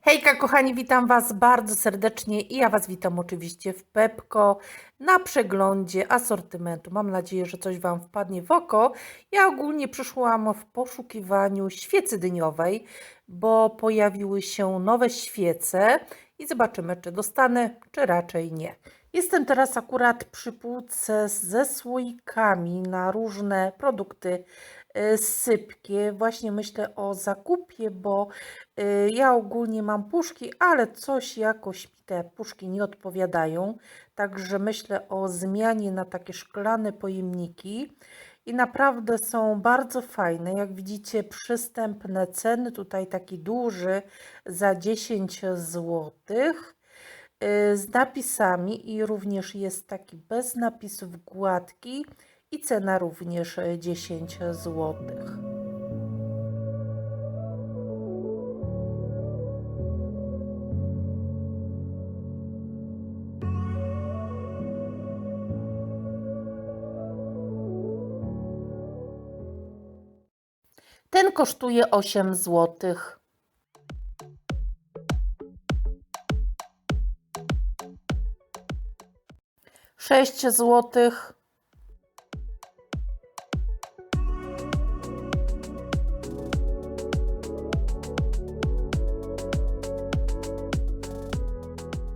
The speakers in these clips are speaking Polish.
Hejka kochani, witam Was bardzo serdecznie i ja Was witam oczywiście w Pepko na przeglądzie asortymentu. Mam nadzieję, że coś Wam wpadnie w oko. Ja ogólnie przyszłam w poszukiwaniu świecy dyniowej, bo pojawiły się nowe świece i zobaczymy, czy dostanę, czy raczej nie. Jestem teraz akurat przy półce ze słoikami na różne produkty y, sypkie. Właśnie myślę o zakupie, bo y, ja ogólnie mam puszki, ale coś jakoś mi te puszki nie odpowiadają. Także myślę o zmianie na takie szklane pojemniki. I naprawdę są bardzo fajne. Jak widzicie, przystępne ceny. Tutaj taki duży za 10 złotych y, z napisami i również jest taki bez napisów gładki i cena również y, 10 zł. Kosztuje 8 złotych. Sześć złotych.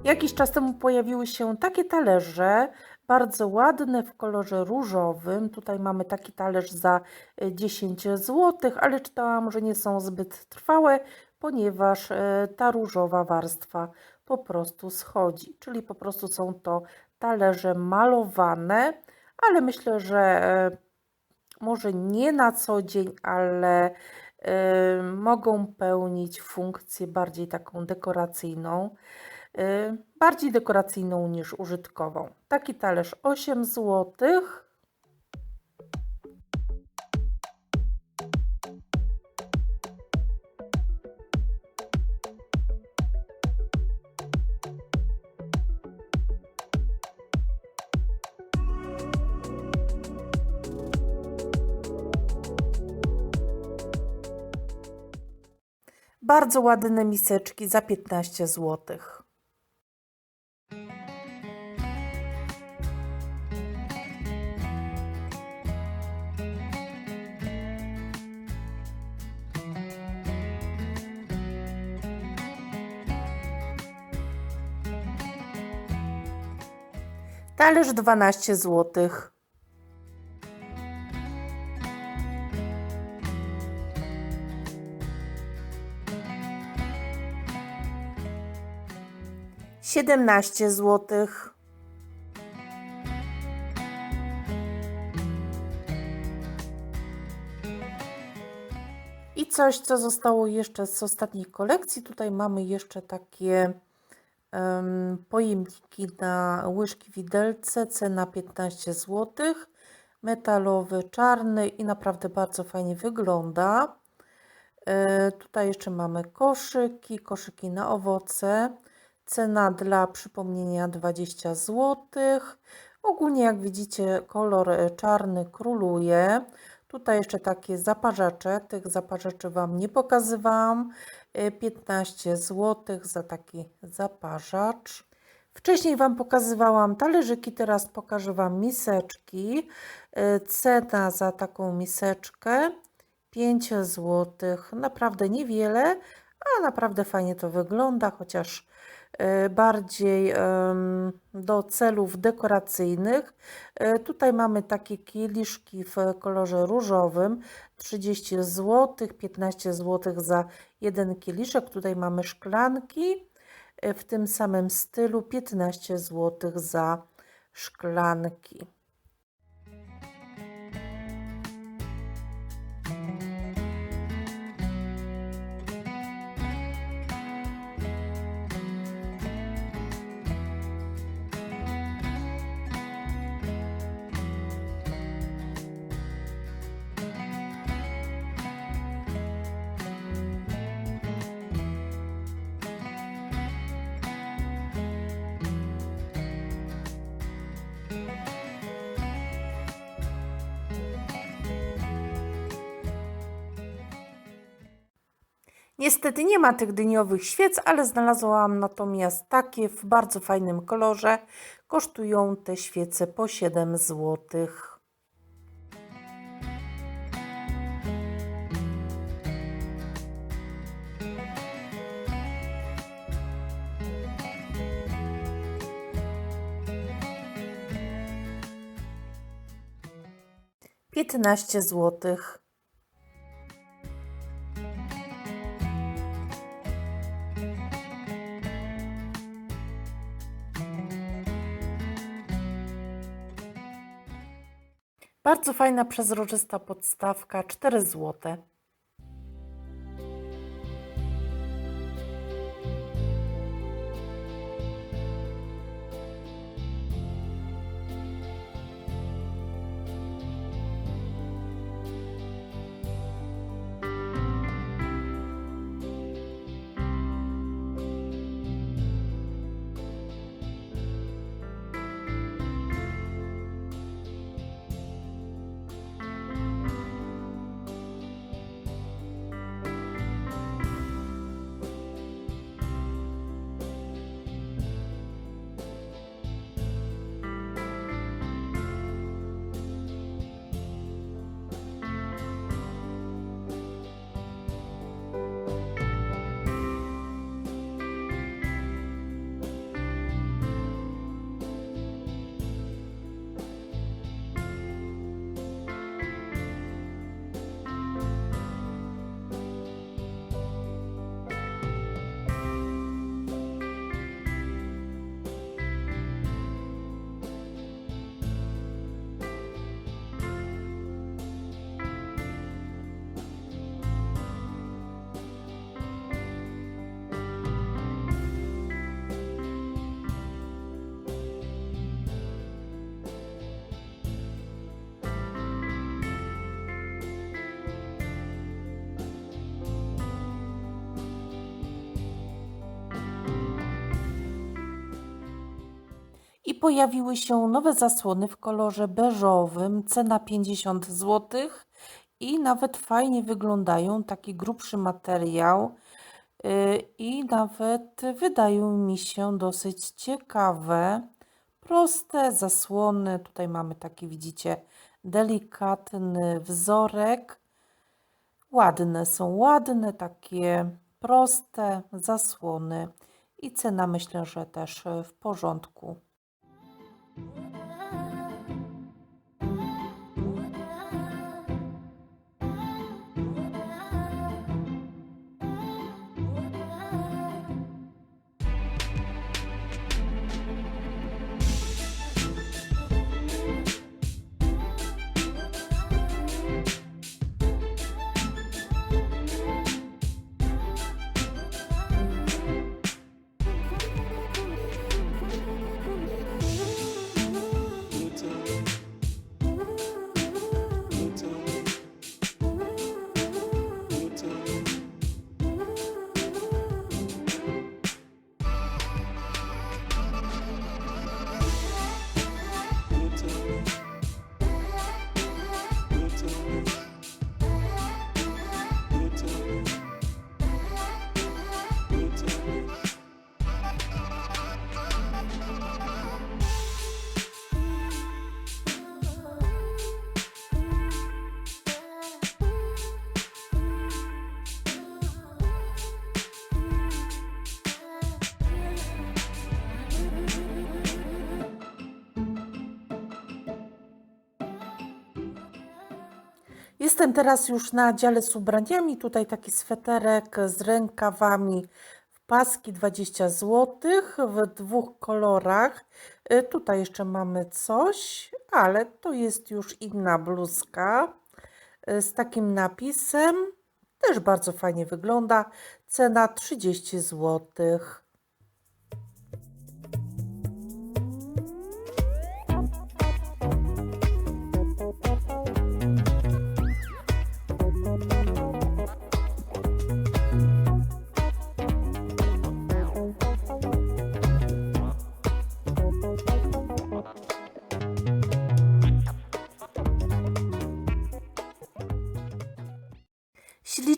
Jakiś czas temu pojawiły się takie talerze, bardzo ładne w kolorze różowym. Tutaj mamy taki talerz za e, 10 zł, ale czytałam, że nie są zbyt trwałe, ponieważ e, ta różowa warstwa po prostu schodzi. Czyli po prostu są to talerze malowane, ale myślę, że e, może nie na co dzień, ale mogą pełnić funkcję bardziej taką dekoracyjną, bardziej dekoracyjną niż użytkową. Taki talerz 8 zł. Bardzo ładne miseczki za 15 zł. Talerz 12 złotych. Siedemnaście złotych. I coś, co zostało jeszcze z ostatniej kolekcji. Tutaj mamy jeszcze takie pojemniki na łyżki widelce. Cena 15 zł. Metalowy, czarny i naprawdę bardzo fajnie wygląda. E, Tutaj jeszcze mamy koszyki, koszyki na owoce. Cena dla przypomnienia 20 zł. Ogólnie jak widzicie kolor e, czarny króluje. Tutaj jeszcze takie zaparzacze. Tych zaparzaczy Wam nie pokazywałam. E, 15 zł za taki zaparzacz. Wcześniej Wam pokazywałam talerzyki, teraz pokażę Wam miseczki. E, Cena za taką miseczkę 5 zł. Naprawdę niewiele, a naprawdę fajnie to wygląda, chociaż e, bardziej em, do celów dekoracyjnych. E, Tutaj mamy takie kieliszki w kolorze różowym, 30 zł, 15 zł za jeden kieliszek. Tutaj mamy szklanki e, w tym samym stylu, 15 zł za szklanki. Niestety nie ma tych dyniowych świec, ale znalazłam natomiast takie w bardzo fajnym kolorze. Kosztują te świece po 7 złotych. Piętnaście złotych. Bardzo fajna, przezroczysta podstawka, 4 złote. Pojawiły się nowe zasłony w kolorze beżowym, cena 50 zł i nawet fajnie wyglądają, taki grubszy materiał yy, i nawet wydają mi się dosyć ciekawe, proste zasłony. Tutaj mamy taki, widzicie, delikatny wzorek. Ładne są, ładne, takie proste zasłony i cena myślę, że też w porządku. Jestem teraz już na dziale z ubraniami. Tutaj taki sweterek z rękawami w paski 20 zł w dwóch kolorach. Y, Tutaj jeszcze mamy coś, ale to jest już inna bluzka y, z takim napisem. Też bardzo fajnie wygląda. Cena 30 złotych.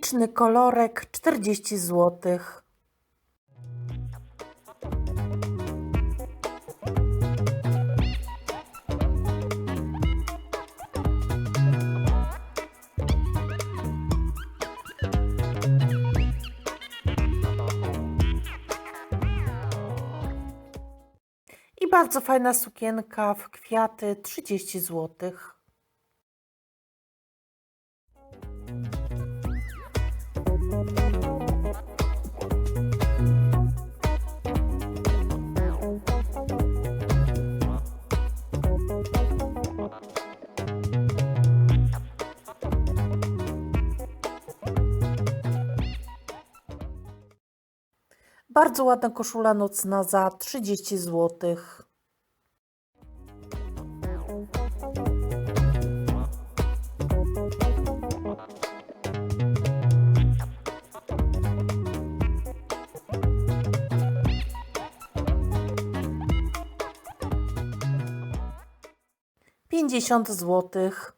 Śliczny kolorek 40 zł. I bardzo fajna sukienka w kwiaty 30 zł. Bardzo ładna koszula nocna za 30 zł. Pięćdziesiąt złotych.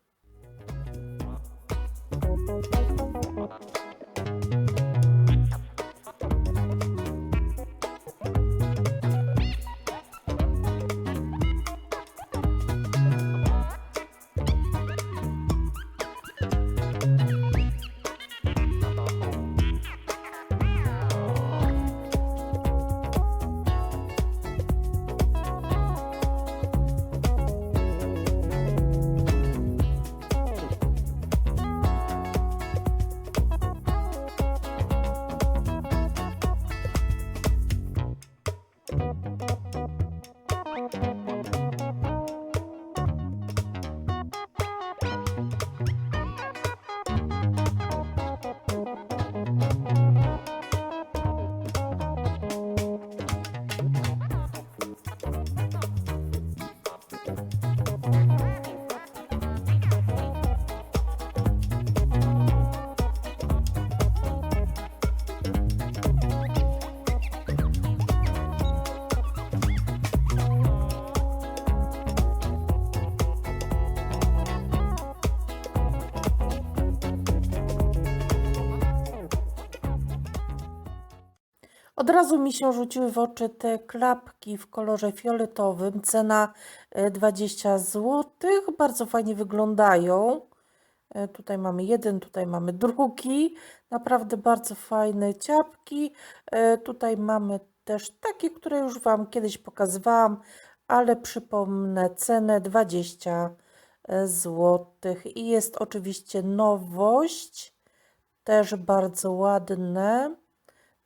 Od razu mi się rzuciły w oczy te klapki w kolorze fioletowym. Cena e, 20 zł. Bardzo fajnie wyglądają. E, Tutaj mamy jeden, tutaj mamy drugi. Naprawdę bardzo fajne ciapki. E, Tutaj mamy też takie, które już Wam kiedyś pokazywałam, ale przypomnę cenę 20 zł. I jest oczywiście nowość. Też bardzo ładne.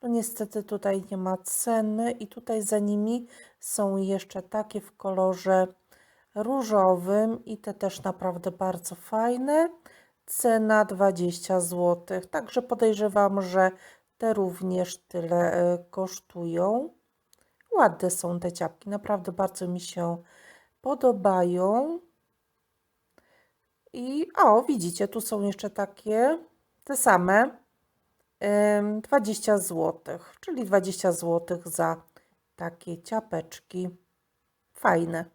No niestety tutaj nie ma ceny i tutaj za nimi są jeszcze takie w kolorze różowym i te też naprawdę bardzo fajne. Cena 20 zł. Także podejrzewam, że te również tyle e, kosztują. Ładne są te ciapki, naprawdę bardzo mi się podobają. I o, widzicie, tu są jeszcze takie, te same. Ym, 20 zł, czyli 20 zł za takie ciapeczki. Fajne.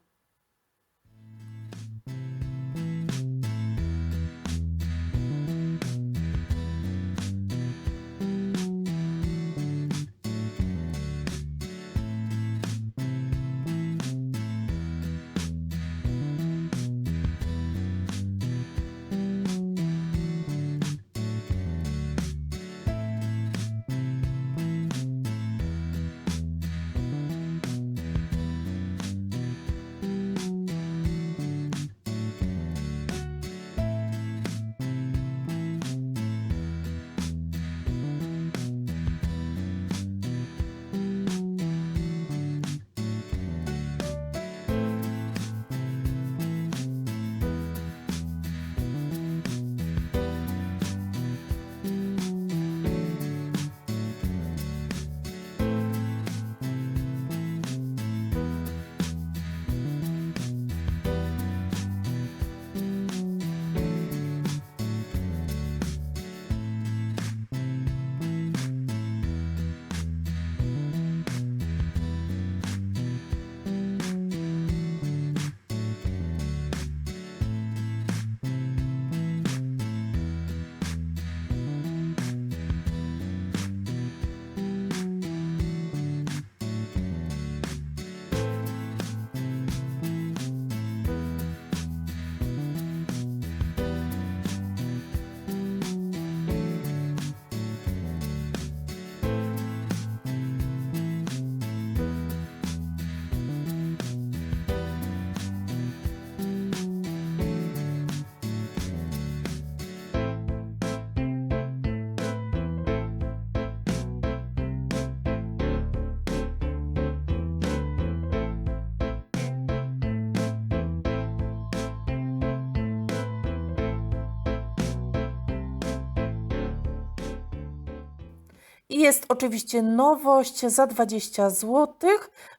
Jest oczywiście nowość za 20 zł.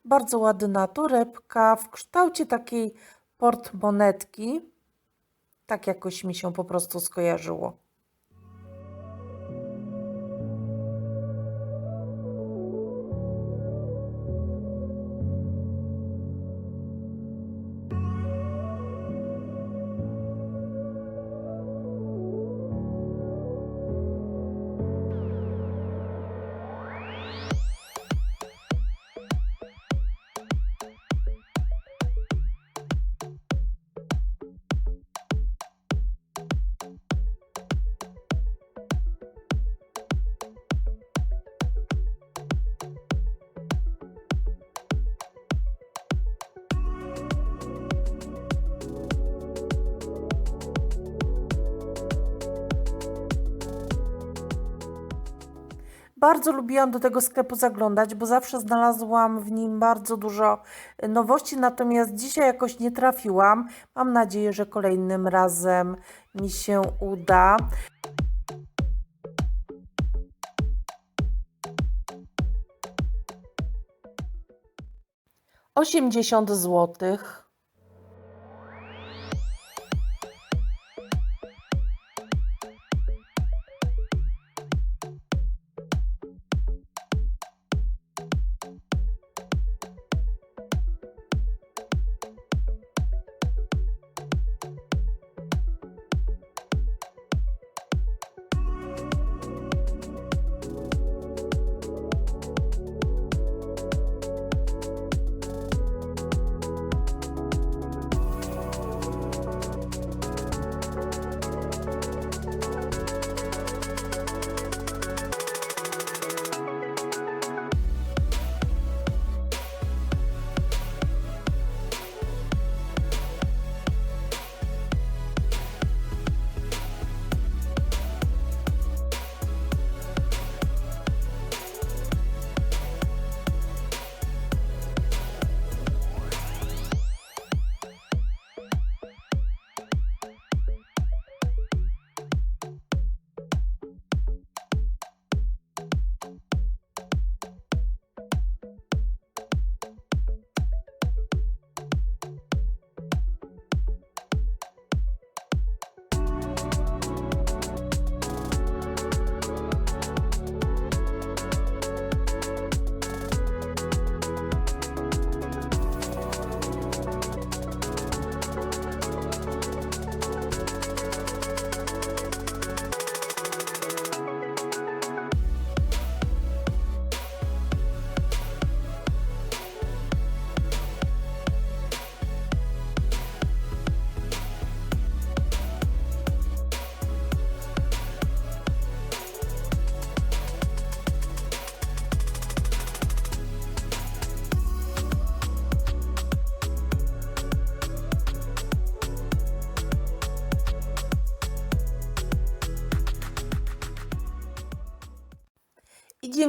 Bardzo ładna torebka w kształcie takiej portmonetki. Tak jakoś mi się po prostu skojarzyło. Bardzo lubiłam do tego sklepu zaglądać, bo zawsze znalazłam w nim bardzo dużo e, nowości, natomiast dzisiaj jakoś nie trafiłam. Mam nadzieję, że kolejnym razem mi się uda. Osiemdziesiąt złotych.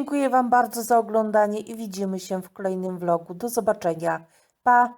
Dziękuję Wam bardzo za oglądanie i widzimy się w kolejnym vlogu. Do zobaczenia. Pa!